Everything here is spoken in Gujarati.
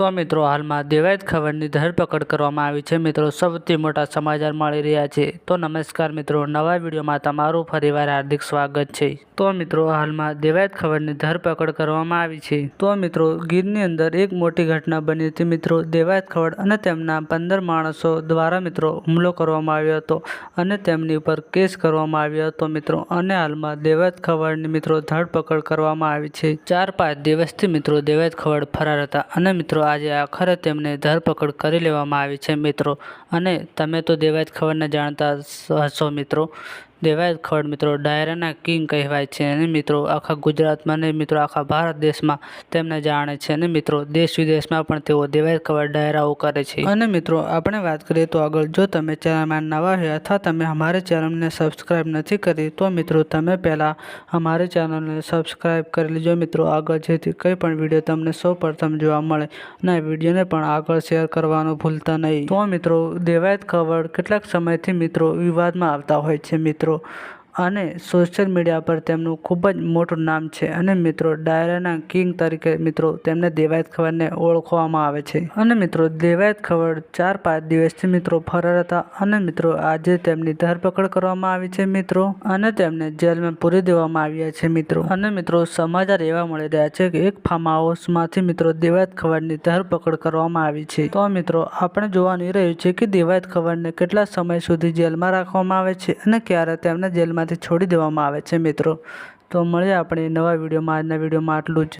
તો મિત્રો હાલમાં દેવાયત ખબરની ધરપકડ કરવામાં આવી છે. મિત્રો, સૌથી મોટા સમાચાર મળી રહ્યા છે. તો નમસ્કાર મિત્રો, નવા વિડીયોમાં તમારું ફરીવાર હાર્દિક સ્વાગત છે. તો મિત્રો, હાલમાં દેવાયત ખબરની ધરપકડ કરવામાં આવી છે. તો મિત્રો, ગીરની અંદર એક મોટી ઘટના બની હતી. મિત્રો, દેવાયત ખબર અને તેમના પંદર માણસો દ્વારા મિત્રો હુમલો કરવામાં આવ્યો હતો અને તેમની ઉપર કેસ કરવામાં આવ્યો હતો મિત્રો. અને હાલમાં દેવાયત ખબરની મિત્રો ધરપકડ કરવામાં આવી છે. ચાર પાંચ દિવસથી મિત્રો દેવાયત ખબર ફરાર હતા અને મિત્રો આજે આખરે તેમને ધરપકડ કરી લેવામાં આવી છે, મિત્રો. અને તમે તો દેવાયત ખબરને જાણતા હશો મિત્રો. દેવાયત ખડ મિત્રો, ડાયરાના કિંગ કહેવાય છે અને મિત્રો. આખા ગુજરાતમાં ને મિત્રો, આખા ભારત દેશમાં તેમને જાણે છે અને મિત્રો. દેશ વિદેશમાં પણ તેઓ દેવાયત ખબર ડાયરાઓ કરે છે. અને મિત્રો, આપણે વાત કરીએ તો આગળ, જો તમે ચેનલમાં નવા હોય અથવા તમે અમારી ચેનલને સબસ્ક્રાઈબ નથી કરી, તો મિત્રો તમે પહેલાં અમારી ચેનલને સબસ્ક્રાઇબ કરી લેજો મિત્રો. આગળ જેથી કંઈ પણ વીડિયો તમને સૌ પ્રથમ જોવા મળે અને વિડીયોને પણ આગળ શેર કરવાનું ભૂલતા નહીં. તો મિત્રો, દેવાયત ખબર કેટલાક સમયથી મિત્રો વિવાદમાં આવતા હોય છે મિત્રો. মাত্র અને સોશિયલ મીડિયા પર તેમનું ખૂબ જ મોટું નામ છે. અને મિત્રો, ડાયરાના કિંગ તરીકે મિત્રો તેમને દેવાયત ખબરને ઓળખવામાં આવે છે. અને મિત્રો, દેવાયત ખબર ચાર પાંચ દિવસથી મિત્રો ફરાર હતા. અને મિત્રો, આજે તેમની ધરપકડ કરવામાં આવી છે મિત્રો. અને તેમને જેલમાં પૂરી દેવામાં આવ્યા છે મિત્રો. અને મિત્રો, સમાચાર એવા મળી રહ્યા છે કે એક ફાર્મ હાઉસમાંથી મિત્રો દેવાયત ખબરની ધરપકડ કરવામાં આવી છે. તો મિત્રો, આપણે જોવાનું એ રહ્યું છે કે દેવાયત ખબરને કેટલા સમય સુધી જેલમાં રાખવામાં આવે છે અને ક્યારે તેમને જેલમાંથી છોડી દેવામાં આવે છે મિત્રો. તો મળીએ આપણે નવા વિડીયોમાં. આજના વિડીયોમાં આટલું જ.